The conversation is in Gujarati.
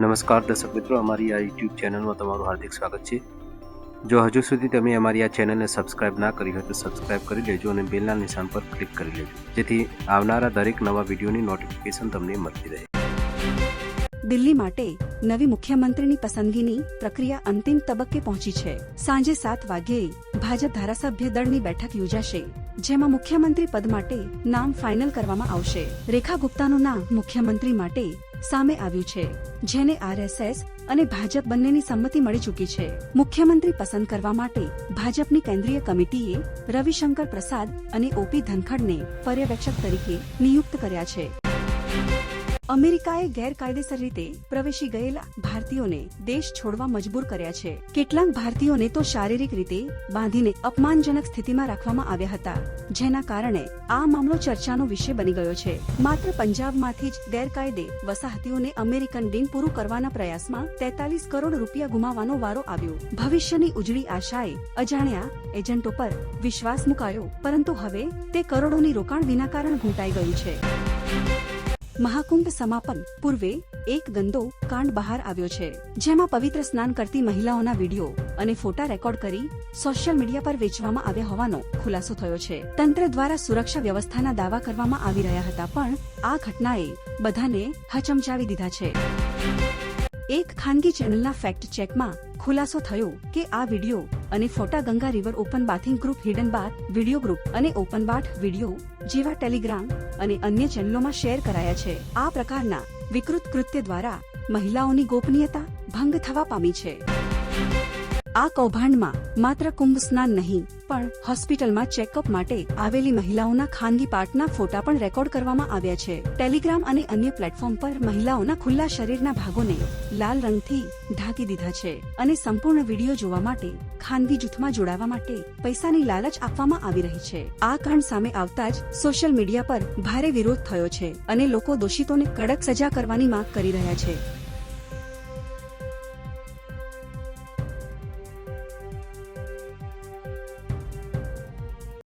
નમસ્કાર દર્શક મિત્રો, અમારી આ યુટ્યુબ ચેનલમાં તમારું હાર્દિક સ્વાગત છે. જો હજુ સુધી તમે અમારી આ ચેનલને સબસ્ક્રાઇબ ના કરી હોય તો સબસ્ક્રાઇબ કરી લેજો અને બેલના નિશાન પર ક્લિક કરી લેજો. જેથી આવનારા દરેક નવા વિડીયોની નોટિફિકેશન તમને મળતી રહે. દિલ્હી માટે નવી મુખ્યમંત્રીની પસંદગીની પ્રક્રિયા અંતિમ તબક્કે પહોંચી છે. સાંજે સાત વાગ્યે ભાજપ ધારાસભ્ય દળની બેઠક યોજાશે, જેમાં મુખ્યમંત્રી પદ માટે નામ ફાઇનલ કરવામાં આવશે. રેખા ગુપ્તાનું નામ મુખ્યમંત્રી માટે સામે આવ્યું છે, જેને આરએસએસ અને ભાજપ બંનેની સંમતિ મળી ચૂકી છે. મુખ્યમંત્રી પસંદ કરવા માટે ભાજપની કેન્દ્રીય કમિટીએ રવિશંકર પ્રસાદ અને ઓપી ધનખડને પર્યવેક્ષક તરીકે નિયુક્ત કર્યા છે. અમેરિકાએ ગેરકાયદેસર રીતે પ્રવેશી ગયેલા ભારતીયોને દેશ છોડવા મજબૂર કર્યા છે. કેટલાક ભારતીયોને તો શારીરિક રીતે બાંધીને અપમાનજનક સ્થિતિમાં રાખવામાં આવ્યા હતા, જેના કારણે આ મામલો ચર્ચાનો વિષય બની ગયો છે. માત્ર પંજાબમાંથી જ ગેરકાયદે વસાહતીઓને અમેરિકન ડીન પૂરું કરવાના પ્રયાસમાં તેતાલીસ કરોડ રૂપિયા ગુમાવવાનો વારો આવ્યો. ભવિષ્યની ઉજળી આશાએ અજાણ્યા એજન્ટો પર વિશ્વાસ મુકાયો, પરંતુ હવે તે કરોડોની રોકાણ વિના કારણ ઘૂંટાઈ ગયું છે. મહાકુંભ સમાપન. પૂર્વે એક ગંદો કાંડ બહાર આવ્યો છે, જેમાં પવિત્ર સ્નાન કરતી મહિલાઓના વીડિયો અને ફોટા રેકોર્ડ કરી સોશિયલ મીડિયા પર વેચવામાં આવ્યા હોવાનો ખુલાસો થયો છે. તંત્ર દ્વારા સુરક્ષા વ્યવસ્થાના દાવા કરવામાં આવી રહ્યા હતા, પણ આ ઘટનાએ બધાને હચમચાવી દીધા છે. એક ખાનગી ચેનલના ફેક્ટ ચેકમાં ખુલાસો થયો કે આ વિડિયો અને ફોટા Ganga river open bathing group hidden bath video group અને ઓપન બાથ વીડિયો જેવા ટેલિગ્રામ અને અન્ય ચેનલોમાં શેર કરાયા છે. આ પ્રકારના વિકૃત કૃત્ય દ્વારા મહિલાઓની ગોપનીયતા ભંગ થવા પામી છે. આ કૌભાંડમાં માત્ર કુંભ સ્નાન નહીં, પણ હોસ્પિટલમાં ચેકઅપ માટે આવેલી મહિલાઓના ખાનગી પાર્ટના ફોટા પણ રેકોર્ડ કરવામાં આવ્યા છે. ટેલિગ્રામ અને અન્ય પ્લેટફોર્મ પર મહિલાઓના ખુલ્લા શરીરના ભાગોને લાલ રંગથી ઢાંકી દીધા છે અને સંપૂર્ણ વીડિયો જોવા માટે ખાનગી જૂથમાં જોડાવા માટે પૈસાની લાલચ આપવામાં આવી રહી છે. આ કાંડ સામે આવતા જ સોશિયલ મીડિયા પર ભારે વિરોધ થયો છે અને લોકો દોષિતોને કડક સજા કરવાની માંગ કરી રહ્યા છે.